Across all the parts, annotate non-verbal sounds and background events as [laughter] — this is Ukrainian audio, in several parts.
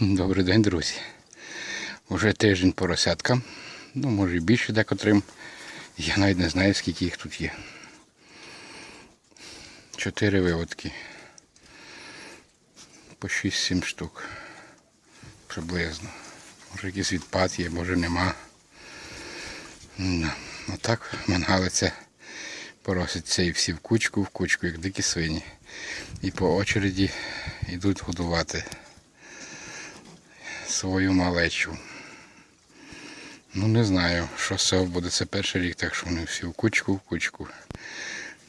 Добрий день, друзі. Уже тиждень поросяткам. Ну, може і більше декотрим. Я навіть не знаю, скільки їх тут є. Чотири виводки. По 6-7 штук. Приблизно. Може якийсь відпад є, може нема. Да. Отак мангалиця поросяться і всі в кучку, в кучку, як дикі свині. І по очереді йдуть годувати свою малечу. Ну не знаю, що з буде. Це перший рік, так що вони всі в кучку, в кучку.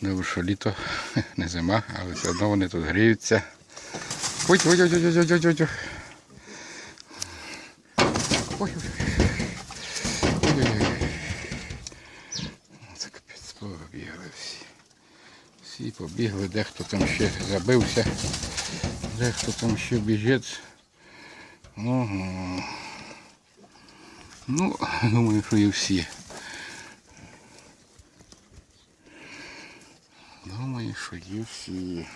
Добре, що літо, [laughs] не зима, але все одно вони тут гріються. Ой, ой, ой, ой, ой, ой, ой, ой. Ой, ой, ой, ой, ой. Це капець побігли всі. Всі побігли, дехто там ще забився, дехто там ще біжить. Ага. Ну, думаю, що і всі. Думаю, що і всі.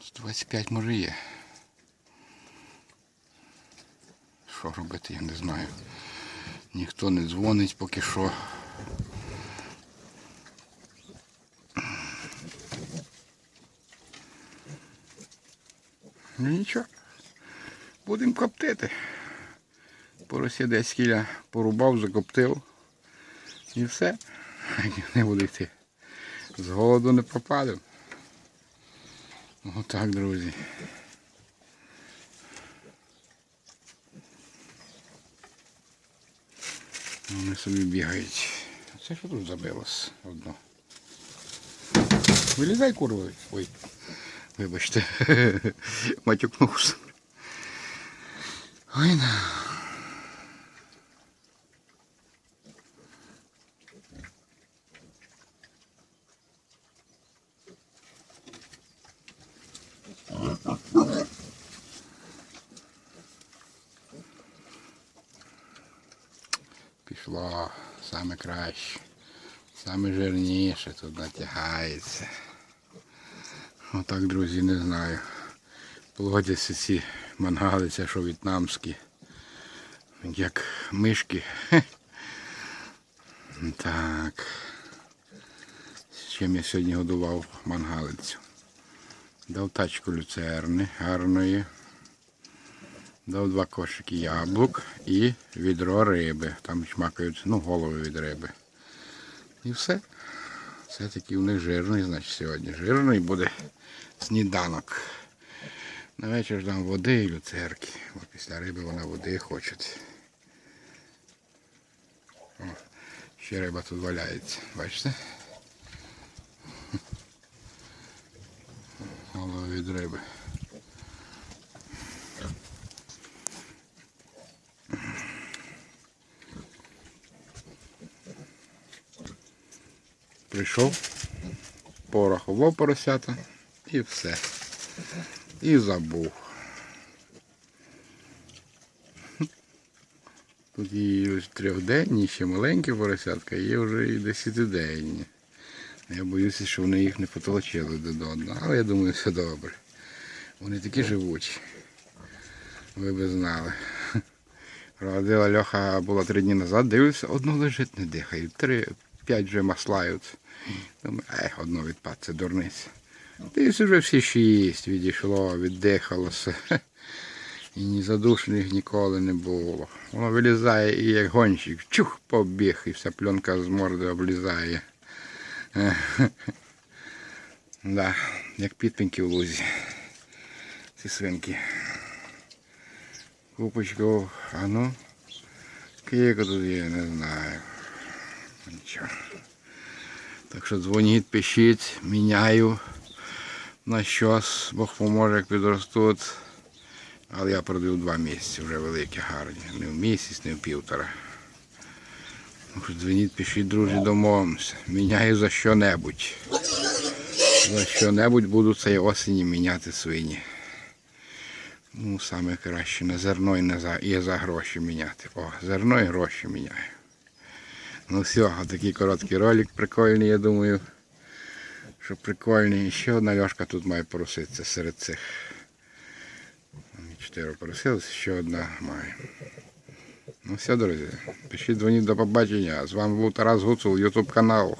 З 25 може є. Що робити, я не знаю. Ніхто не дзвонить поки що. Ну нічого. Будемо коптити. Порося десь кіля порубав, закоптив. І все. [laughs] Не буду йти. З голоду не пропадемо. Отак, друзі. Вони собі бігають. Це що тут забилось одно? Вилізай, курва. Ой. Вибачте. [laughs] Матюкнувся. Ой, на. Пішло саме краще, саме жирніше тут натягається. Отак, друзі, не знаю. Плодяться ці мангалиця, що в'єтнамські. Як мишки. [laughs] Так. З чим я сьогодні годував мангалицю. Дав тачку люцерни гарної. Дав два кошики яблук і відро риби. Там шмакають, ну, голови від риби. І все. Це такий у них жирний, значить, сьогодні. Жирний буде сніданок. На вечір дам води і люцерки. Бо після риби вона води хоче. О, ще риба тут валяється. Бачите? Голови від риби. Прийшов, порахував поросята і все. І забув. Тут і ось трьохденні, ще маленькі поросятка, є вже і десятиденні. Я боюся, що вони їх не потолочили до одного, але я думаю, все добре. Вони такі живучі. Ви би знали. Родила Льоха була три дні назад, дивився, одно лежить, не дихає. Три, п'ять вже маслають. Думаю, е, одно відпад, це дурниця. Дивився вже всі шість, відійшло, віддихалося. І ні задушних ніколи не було. Воно вилізає і як гонщик, чух, побіг, і вся пленка з морди облізає. Да, як підпинки в лузі. Ці свинки. Купочку, а ну. Скільки тут є, не знаю. Нічого. Так що дзвоніть, пишіть, міняю на щось, Бог поможе, як підростуть. Але я продаю два місяці, вже великі, гарні. Не в місяць, не в півтора. Що Дзвоніть, пишіть, друзі, домовимося. Міняю за що-небудь. За що-небудь буду цієї осені міняти свині. Ну, саме краще на зерно і, на за, і за гроші міняти. О, зерно і гроші міняю. Ну все, такий короткий ролик прикольний, я думаю, що прикольний. Ще одна льошка тут має поруситися серед цих. Чотири поросилися, ще одна має. Ну все, друзі. Пишіть, дзвоніть до побачення. З вами був Тарас Гуцул, Ютуб канал.